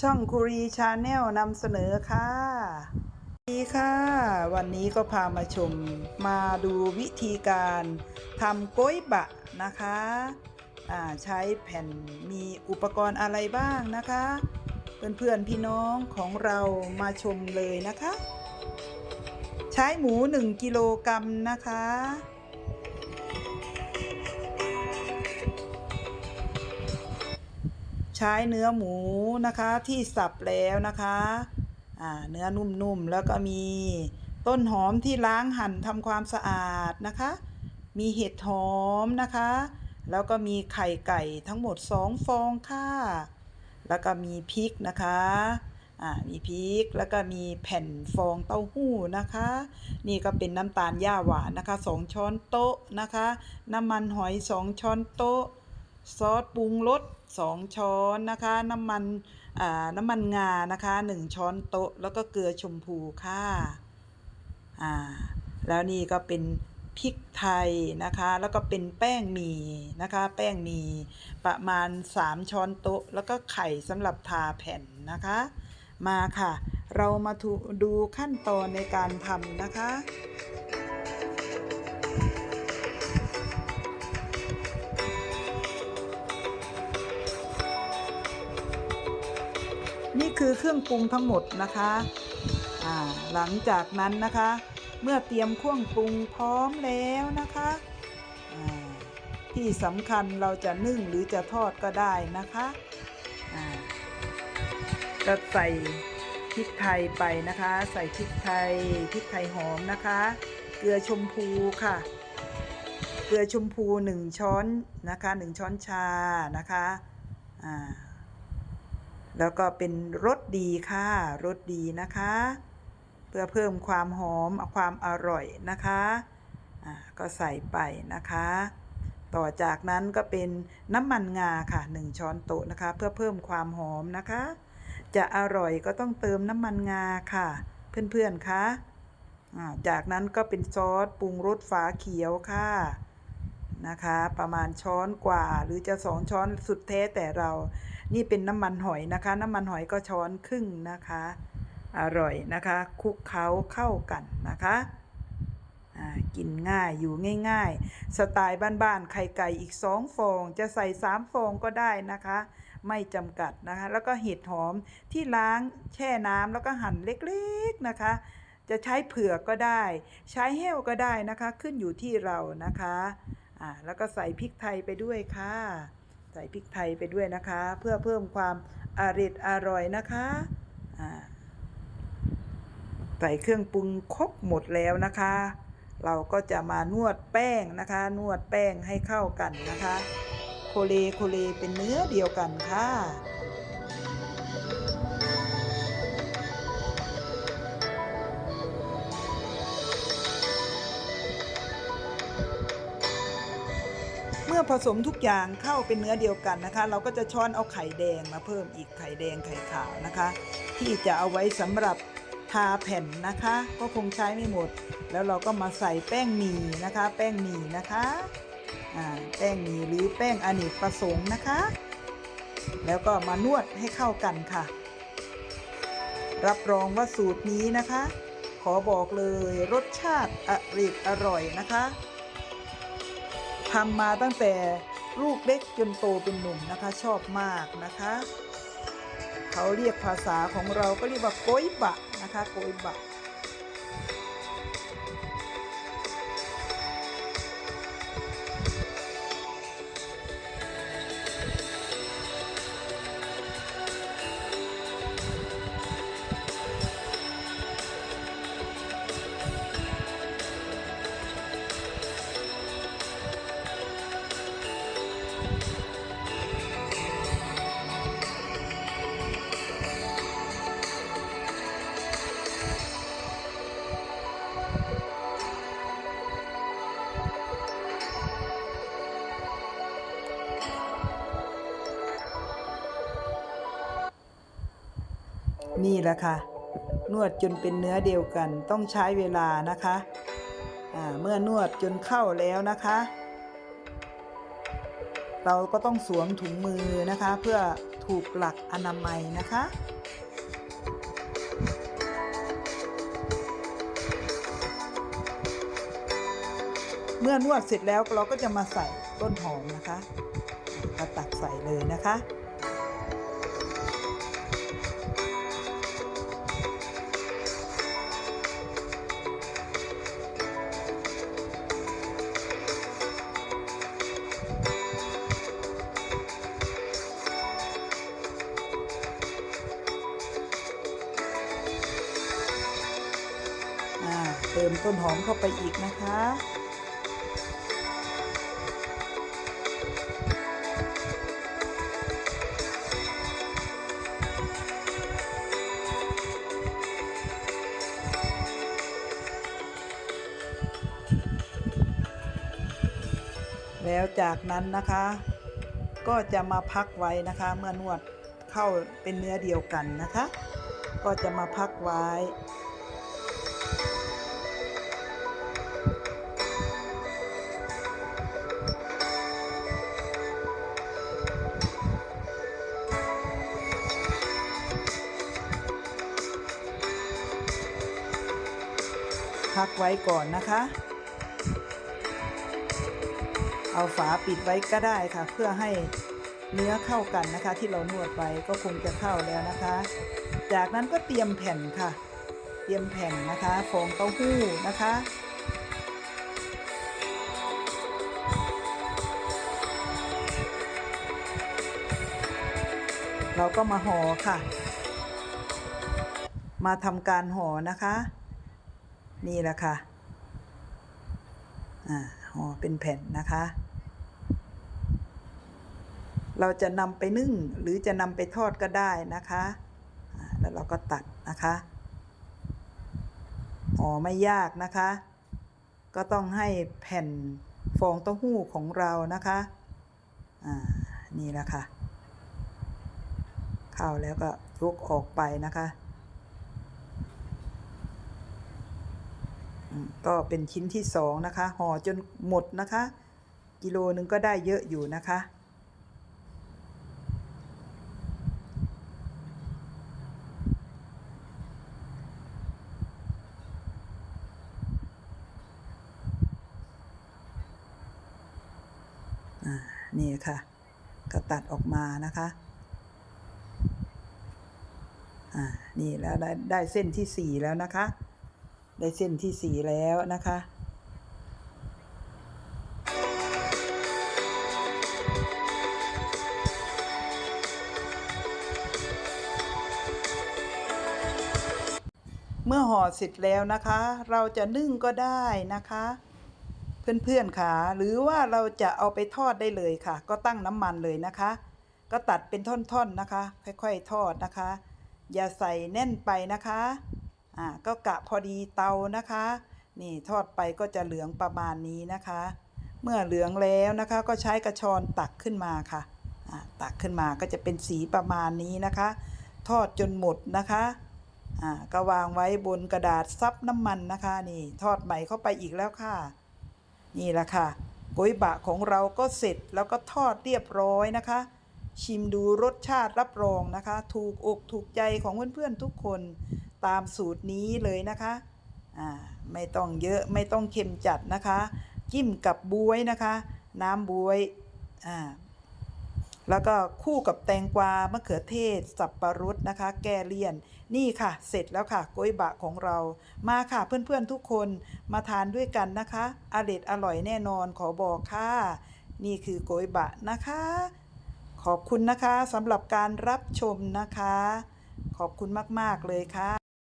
ช่องคุรีชาแนลนำเสนอค่ะดีค่ะ วันนี้ก็พามาชมมาดูวิธีการทำโก้ยบะนะคะอ่าใช้แผ่นมีอุปกรณ์อะไรบ้างนะคะ เพื่อนๆพี่น้องของเรามาชมเลยนะคะ ใช้หมู 1 กิโลกรัมนะคะ ช้เนื้อหมูนะคะที่สับแล้วนะคะอ่าเนื้อนุ่มๆแล้วก็มีต้นหอมที่ล้างหั่นทำความสะอาดนะคะ มีเห็ดหอมนะคะ แล้วก็มีไข่ไก่ทั้งหมด2ฟองค่ะ แล้วก็มีพริกนะคะอ่ามีพริกแล้วก็มีแผ่นฟองเต้าหู้นะคะ นี่ก็เป็นน้ำตาลหญ้าหวานนะคะ2ช้อนโต๊ะนะคะ น้ำมันหอย2ช้อนโต๊ะ ซอสปรุงรส2ช้อนนะคะ น้ำมันน้ำมันงานะคะ 1 ช้อนโต๊ะ แล้วก็เกลือชมพูค่ะอ่าแล้วนี่ก็เป็นพริกไทยนะคะ แล้วก็เป็นแป้งหมี่นะคะ แป้งหมี่ประมาณ 3 ช้อนโต๊ะ แล้วก็ไข่สำหรับทาแผ่นนะคะ มาค่ะ เรามาดูขั้นตอนในการทำนะคะ นี่คือเครื่องปรุงทั้งหมดนะคะหลังจากนั้นนะคะ เมื่อเตรียมเครื่องปรุงพร้อมแล้วนะคะที่สำคัญเราจะนึ่งหรือจะทอดก็ได้นะคะอ่าก็ใส่พริกไทยไปนะคะ ใส่พริกไทยพริกไทยหอมนะคะ เกลือชมพูค่ะ เกลือชมพูหนึ่งช้อนนะคะหนึ่งช้อนชานะคะอ่า แล้วก็เป็นรสดีค่ะรสดีนะคะ เพื่อเพิ่มความหอมความอร่อยนะคะอ่าก็ใส่ไปนะคะ ต่อจากนั้นก็เป็นน้ำมันงาค่ะ1ช้อนโต๊ะนะคะ เพื่อเพิ่มความหอมนะคะ จะอร่อยก็ต้องเติมน้ำมันงาค่ะ เพื่อนๆคะอ่าจากนั้นก็เป็นซอสปรุงรสฝาเขียวค่ะนะคะ ประมาณช้อนกว่าหรือจะสองช้อนสุดแท้แต่เรา นี่เป็นน้ำมันหอยนะคะ น้ำมันหอยก็ช้อนครึ่งนะคะ อร่อยนะคะ คลุกเคล้าเข้ากันนะคะกินง่ายอยู่ง่าย ๆ สไตล์บ้านๆไข่ไก่อีกสองฟอง จะใส่สามฟองก็ได้นะคะ ไม่จำกัดนะคะ แล้วก็เห็ดหอมที่ล้างแช่น้ำแล้วก็หั่นเล็กๆนะคะ จะใช้เผือกก็ได้ ใช้แห้วก็ได้นะคะ ขึ้นอยู่ที่เรานะคะอ่าแล้วก็ใส่พริกไทยไปด้วยค่ะ ใส่พริกไทยไปด้วยนะคะ เพื่อเพิ่มความอริดอร่อยนะคะใส่เครื่องปรุงครบหมดแล้วนะคะ เราก็จะมานวดแป้งนะคะ นวดแป้งให้เข้ากันนะคะ โคเลโคเลเป็นเนื้อเดียวกันค่ะ ผสมทุกอย่างเข้าเป็นเนื้อเดียวกันนะคะ เราก็จะช้อนเอาไข่แดงมาเพิ่มอีกไข่แดงไข่ขาวนะคะ ที่จะเอาไว้สำหรับทาแผ่นนะคะ ก็คงใช้ไม่หมด แล้วเราก็มาใส่แป้งหมี่นะคะ แป้งหมี่นะคะแป้งหมี่หรือแป้งอเนกประสงค์นะคะ แล้วก็มานวดให้เข้ากันค่ะ รับรองว่าสูตรนี้นะคะ ขอบอกเลยรสชาติอริดอร่อยนะคะ ทำมาตั้งแต่ลูกเล็กจนโตเป็นหนุ่มนะคะ ชอบมากนะคะ เขาเรียกภาษาของเราก็เรียกว่าโกยบะนะคะโกยบะ นี่แหละค่ะ นวดจนเป็นเนื้อเดียวกันต้องใช้เวลานะคะเมื่อนวดจนเข้าแล้วนะคะ เราก็ต้องสวมถุงมือนะคะ เพื่อถูกหลักอนามัยนะคะเมื่อนวดเสร็จแล้วเราก็จะมาใส่ต้นหอมนะคะก็ตักใส่เลยนะคะ เติมต้นหอมเข้าไปอีกนะคะ แล้วจากนั้นนะคะ ก็จะมาพักไว้นะคะ เมื่อนวดเข้าเป็นเนื้อเดียวกันนะคะ ก็จะมาพักไว้ พักไว้ก่อนนะคะ เอาฝาปิดไว้ก็ได้ค่ะ เพื่อให้เนื้อเข้ากันนะคะ ที่เรานวดไปก็คงจะเข้าแล้วนะคะ จากนั้นก็เตรียมแผ่นค่ะ เตรียมแผ่นนะคะฟองเต้าหู้นะคะเราก็มาห่อค่ะ มาทำการห่อนะคะ นี่แหละค่ะอ่าห่อเป็นแผ่นนะคะ เราจะนำไปนึ่งหรือจะนำไปทอดก็ได้นะคะแล้วเราก็ตัดนะคะห่อไม่ยากนะคะ ก็ต้องให้แผ่นฟองเต้าหู้ของเรานะคะอ่านี่แหละค่ะเข้าแล้วก็ยกออกไปนะคะ อืม ก็เป็นชิ้นที่สองนะคะห่อจนหมดนะคะ กิโลนึงก็ได้เยอะอยู่นะคะ นี่ค่ะ ก็ตัดออกมานะคะอ่านี่แล้วได้ได้เส้นที่สี่แล้วนะคะ ได้เส้นที่สี่แล้วนะคะเมื่อห่อเสร็จแล้วนะคะ เราจะนึ่งก็ได้นะคะ เพื่อนๆค่ะหรือว่าเราจะเอาไปทอดได้เลยค่ะ ก็ตั้งน้ำมันเลยนะคะ ก็ตัดเป็นท่อนๆนะคะ ค่อยๆทอดนะคะ อย่าใส่แน่นไปนะคะ อ่าก็กะพอดีเตานะคะ นี่ทอดไปก็จะเหลืองประมาณนี้นะคะ เมื่อเหลืองแล้วนะคะ ก็ใช้กระชอนตักขึ้นมาค่ะอ่าตักขึ้นมาก็จะเป็นสีประมาณนี้นะคะ ทอดจนหมดนะคะอ่าก็วางไว้บนกระดาษซับน้ำมันนะคะ นี่ทอดใหม่เข้าไปอีกแล้วค่ะ นี่แหละค่ะก๋วยบะของเราก็เสร็จแล้วก็ทอดเรียบร้อยนะคะ ชิมดูรสชาติรับรองนะคะ ถูกอกถูกใจของเพื่อนๆทุกคน ตามสูตรนี้เลยนะคะอ่าไม่ต้องเยอะไม่ต้องเค็มจัดนะคะ จิ้มกับบวยนะคะ น้ำบวยอ่าแล้วก็คู่กับแตงกวามะเขือเทศ สับปะรดนะคะ แก้เลี่ยน นี่ค่ะ เสร็จแล้วค่ะก๋วยบะของเรา มาค่ะเพื่อนๆทุกคนมาทานด้วยกันนะคะอร่อยอร่อยแน่นอนขอบอกค่ะ นี่คือก๋วยบะนะคะ ขอบคุณนะคะสำหรับการรับชมนะคะ ขอบคุณมากๆเลยค่ะ